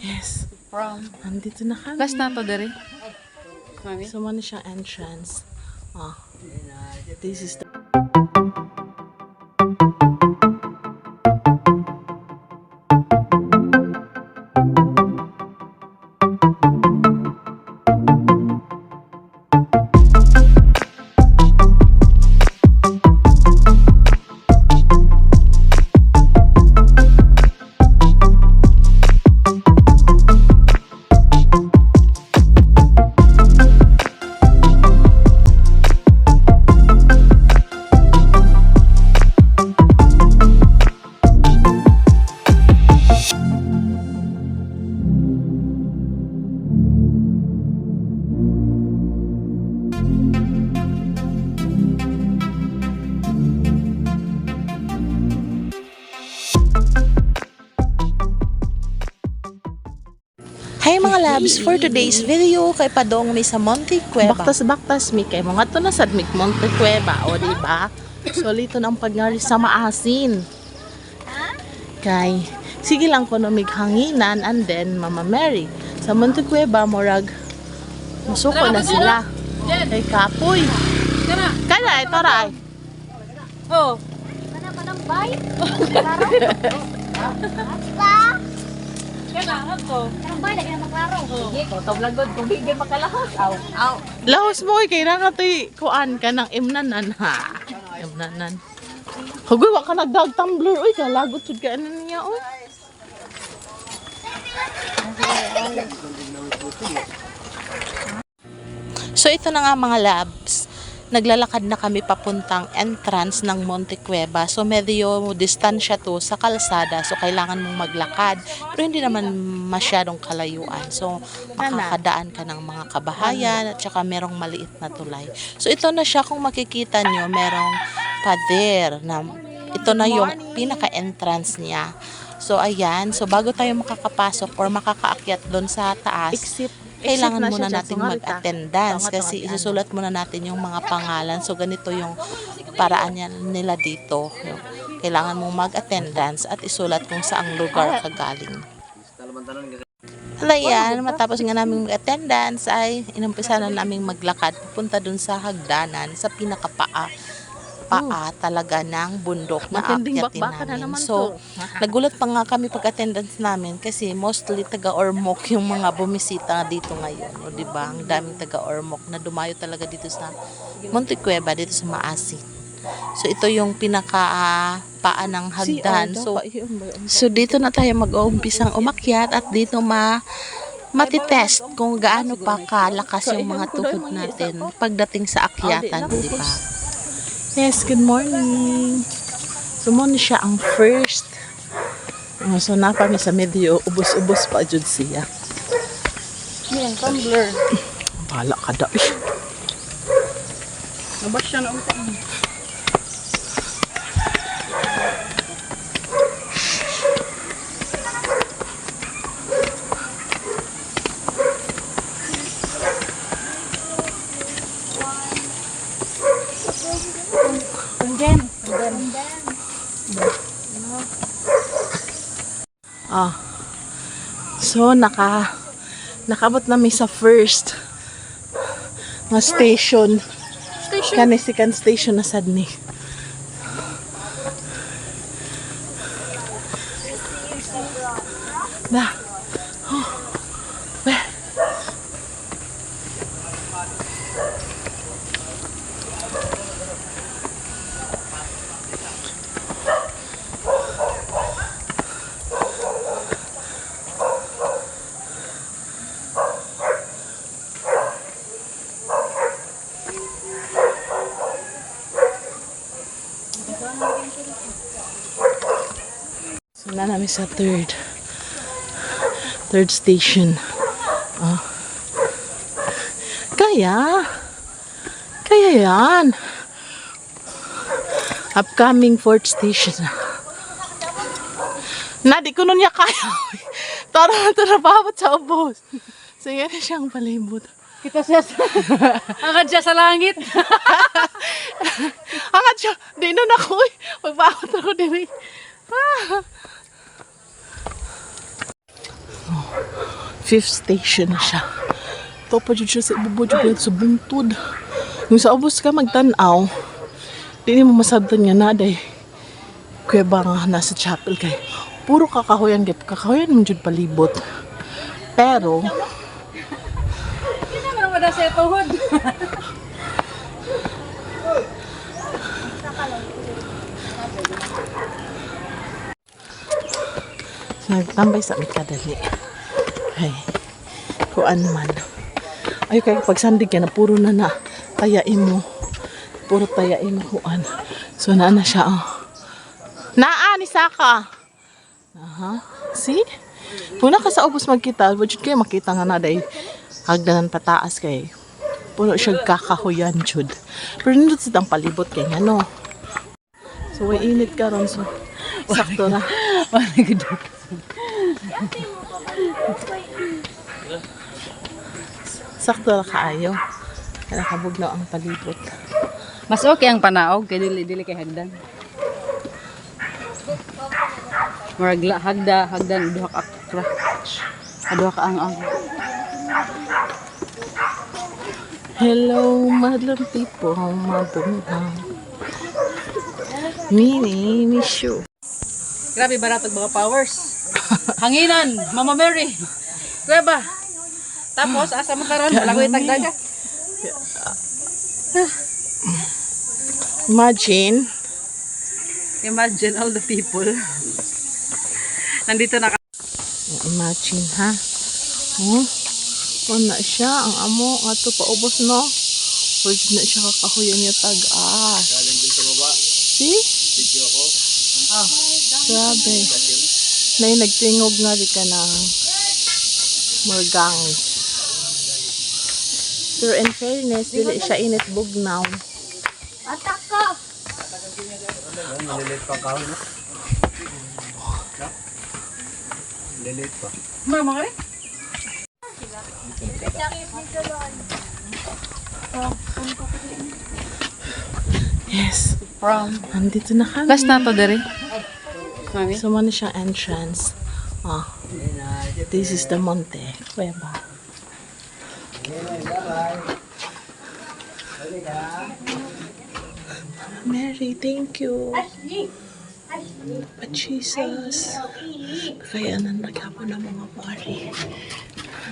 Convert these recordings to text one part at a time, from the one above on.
Yes. From. Andito na kami. Last na to, Dere. Mami? So, man siyang entrance. Ah. This is the... mga labs, for today's video kay Padong mi sa Monte Cueva. Baktas-baktas mi kay mga to na sad mi Monte Cueva, o di ba? So lito ng pagngari sa maasin. Kay sige lang ko no hanginan and then Mama Mary. Sa Monte Cueva morag musuko na sila. Kay kapoy. Kana! Kaya ito ray. Oh! Kana, ano to? Toblagod, kung bigyan makalahos. Aw. Aw! Lahos mo kay na katoy kuan ka ng imnanan ha. Imnanan. Hugoy wa ka nagdag tumbler oy ka lagot jud ka ano niya oy. So ito na nga mga labs. Naglalakad na kami papuntang entrance ng Monte Cueva. So medyo distansya to sa kalsada. So kailangan mong maglakad. Pero hindi naman masyadong kalayuan. So makakadaan ka ng mga kabahayan at saka merong maliit na tulay. So ito na siya kung makikita nyo. Merong pader na ito na yung pinaka-entrance niya. So ayan, so bago tayo makakapasok or makakaakyat doon sa taas, Exit. Kailangan Exit na muna nating mag-attendance kasi isusulat muna natin yung mga pangalan. So ganito yung paraan nila dito. Kailangan mong mag-attendance at isulat kung saang lugar ka galing. Hala yan, matapos nga namin mag-attendance ay inumpisa na namin maglakad papunta dun sa hagdanan sa pinakapaa paa talaga ng bundok na aakyatin na namin. naman So. Nagulat pa nga kami pag attendance namin kasi mostly taga Ormoc yung mga bumisita dito ngayon, o di ba? Ang daming taga Ormoc na dumayo talaga dito sa Monte Cueva dito sa Maasin. So ito yung pinaka ah, paa ng hagdan. So so dito na tayo mag-uumpisang umakyat at dito ma matitest kung gaano pa kalakas yung mga tuhod natin pagdating sa akyatan, di ba? Yes, good morning. So, mo siya ang first. So, napa mi sa medyo ubos-ubos pa jud siya. Yan, tumbler. Bala ka da. Nabas siya na utak. Ah. So, naka nakabot na mi sa first nga station. Station. Kani second station na sad ni. Namin sa third. Third station. Ah. Kaya. Kaya yan. Upcoming fourth station. Na, di ko nun niya kaya. Tara na tarabawat sa ubos. Sige na siyang palibot. Kita siya sa... Agad siya sa langit. Angat siya. Di nun ako eh. Magbakot ako din eh. Ah. Oh, Fifth station na siya. Ito pa dyan siya sa ibubo dyan sa bungtod. Kung sa ubos ka magtanaw, di mo masabtan nga na day. Kuya ba nga nasa chapel kay puro kakahoyan kay kakahoyan mo dyan palibot. Pero, wala sa tuhod. nagtambay sa kadali. Ay, kuan man. Ay, kaya pag sandig ka na, puro na na, tayain mo. Puro tayain mo kuan. So, na na siya, oh. Naa, ni Saka. Aha. See? Puna ka sa ubos magkita, wajud kayo makita nga na day hagdanan pataas kay puno siya kakahuyan jud. Pero nindot sitang palibot kay nga no. So way init karon so sakto na. sakto na kaayo. Kaya kabugnaw ang palibot. Mas okay ang panaog kay dili dili kay hagdan. Murag la hagda hagdan duha ka akra. Duha ka ang ang. Hello, madlang people, mabunghang. Mini, miss you. Grabe baratog mga powers. Hanginan, Mama Mary. Kuweba. Tapos asa mo karon lagoy tagdaga. Imagine, Imagine all the people. Nandito na ka- imagine ha. Oh, na siya, ang amo, ato paubos no. Pwede na siya kakahuyan niya tag-as. See? Video ko. Oh. Grabe. Nay, nagtingog nga di ka ng margang. Pero in fairness, dili siya init bugnaw. Mama ka rin? Yes. From. Nandito na kami. Last na to dere. Mami. So, man siya entrance. Ah. This is the Monte. Cueva. Mary, thank you. But Jesus. Kaya na naghapon ng mga pari.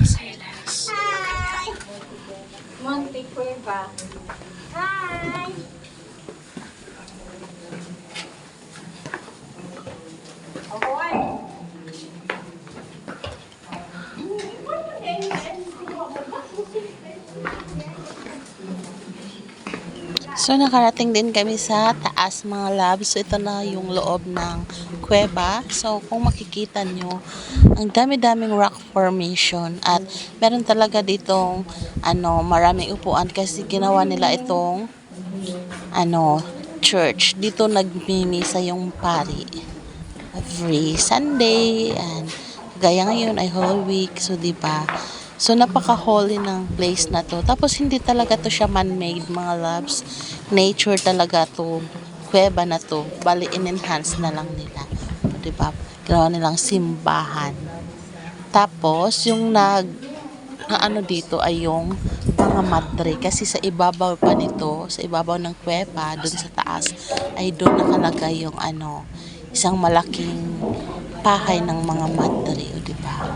Silence. Monte Cueva. Hi! So, nakarating din kami sa taas mga labs. So, ito na yung loob ng kuweba. So, kung makikita nyo, ang dami-daming rock formation. At meron talaga ditong ano, maraming upuan kasi ginawa nila itong ano, church. Dito nagmimisa yung pari. Every Sunday. And gaya ngayon ay Holy Week. So, di ba? So, napaka-holy ng place na to. Tapos, hindi talaga to siya man-made, mga loves. Nature talaga to. Kuweba na to. Bali, in-enhance na lang nila. Di ba? Ginawa nilang simbahan. Tapos, yung nag na ano dito ay yung mga madre kasi sa ibabaw pa nito sa ibabaw ng kuweba doon sa taas ay doon nakalagay yung ano isang malaking pahay ng mga madre o di ba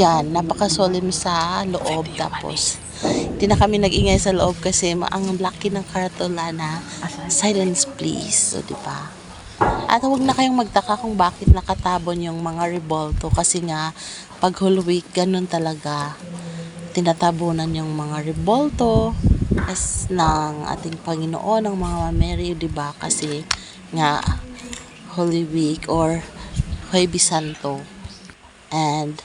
yan napaka-solemn sa loob. Tapos hindi na kami nag-ingay sa loob kasi ang laki ng karatula silence please. O di ba? At huwag na kayong magtaka kung bakit nakatabon yung mga revolto kasi nga pag Holy Week ganun talaga tinatabunan yung mga revolto as ng ating Panginoon ng mga Mary, 'di ba? Kasi nga Holy Week or Huwebe Santo. And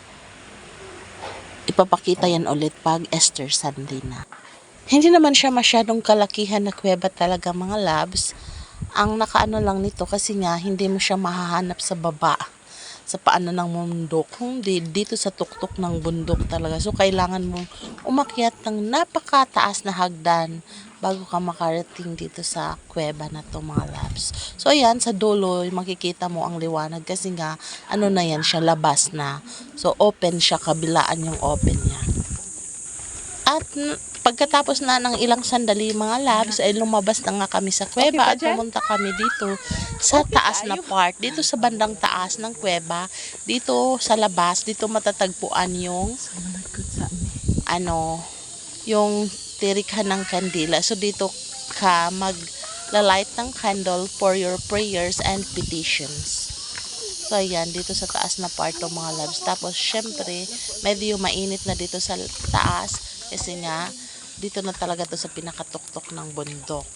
ipapakita yan ulit pag Easter Sunday na. Hindi naman siya masyadong kalakihan na kuweba talaga mga labs. Ang nakaano lang nito kasi nga hindi mo siya mahahanap sa baba sa paanan ng bundok, kundi dito sa tuktok ng bundok talaga. So, kailangan mo umakyat ng napakataas na hagdan bago ka makarating dito sa kuweba na to mga labs. So ayan, sa dulo, makikita mo ang liwanag kasi nga, ano na yan siya, labas na. So open siya, kabilaan yung open niya. At pagkatapos na ng ilang sandali mga labs, ay lumabas na nga kami sa kuweba at pumunta kami dito sa taas na part. Dito sa bandang taas ng kuweba, dito sa labas, dito matatagpuan yung ano, yung tirikhan ng kandila. So, dito ka mag-light ng candle for your prayers and petitions. So, ayan, dito sa taas na part ng mga loves. Tapos, syempre, medyo mainit na dito sa taas kasi nga, dito na talaga to sa pinakatuktok ng bundok.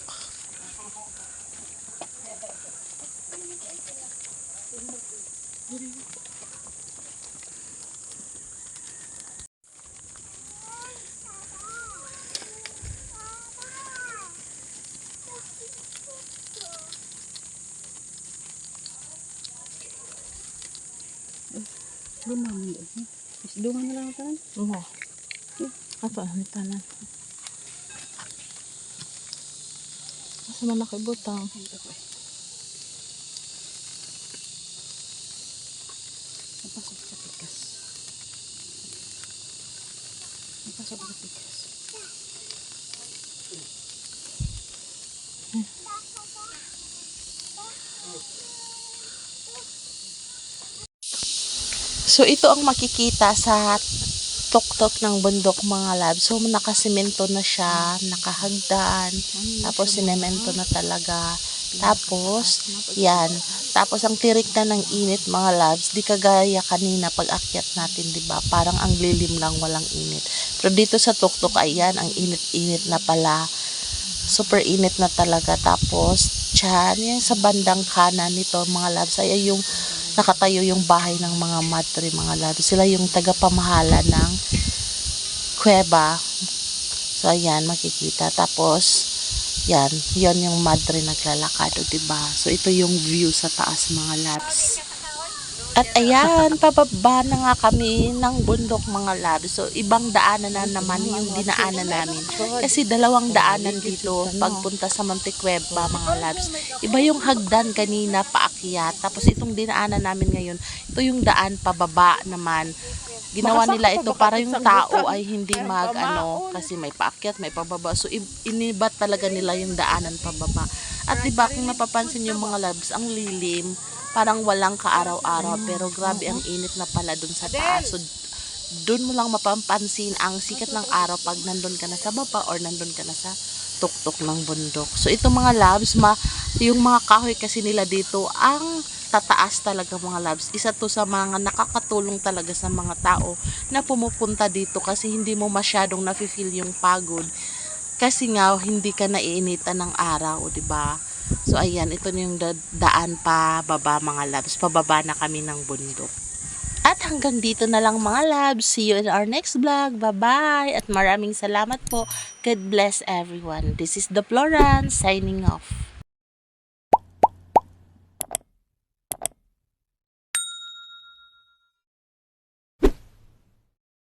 Luma mo Luma na lang tanan. Oo. Ato, ang tanan. Asa man nakibutang? Napasok So, ito ang makikita sa tuktok ng bundok mga lab. So, nakasimento na siya, nakahagdan, tapos sinemento na talaga. Tapos, yan. Tapos, ang tirik na ng init mga labs, di kagaya kanina pag akyat natin, di ba? Parang ang lilim lang, walang init. Pero dito sa tuktok, ayan, ang init-init na pala. Super init na talaga. Tapos, tiyan, yan sa bandang kanan nito mga labs, ay yung nakatayo yung bahay ng mga madre, mga labs. Sila yung tagapamahala ng kuweba. So, ayan, makikita. Tapos, yan, yon yung madre naglalakad, o diba? So, ito yung view sa taas, mga labs. At ayan, pababa na nga kami ng bundok mga labs. So, ibang daanan na naman yung dinaanan namin. Kasi dalawang daanan dito pagpunta sa Monte Cueva mga labs. Iba yung hagdan kanina paakyat. Tapos itong dinaanan namin ngayon, ito yung daan pababa naman. Ginawa nila ito para yung tao ay hindi mag ano kasi may paakyat, may pababa. So inibat talaga nila yung daanan pababa. At 'di ba kung napapansin yung mga labs, ang lilim, parang walang kaaraw-araw pero grabe ang init na pala dun sa taas. So doon mo lang mapapansin ang sikat ng araw pag nandun ka na sa baba or nandun ka na sa tuktok ng bundok. So ito mga labs, ma, yung mga kahoy kasi nila dito ang tataas talaga mga labs. Isa to sa mga nakakatulong talaga sa mga tao na pumupunta dito kasi hindi mo masyadong nafe-feel yung pagod. Kasi nga hindi ka naiinitan ng araw, 'di ba? So ayan, ito na yung da- daan pa baba mga labs. Pababa na kami ng bundok. At hanggang dito na lang mga labs. See you in our next vlog. Bye-bye. At maraming salamat po. God bless everyone. This is the Florence signing off.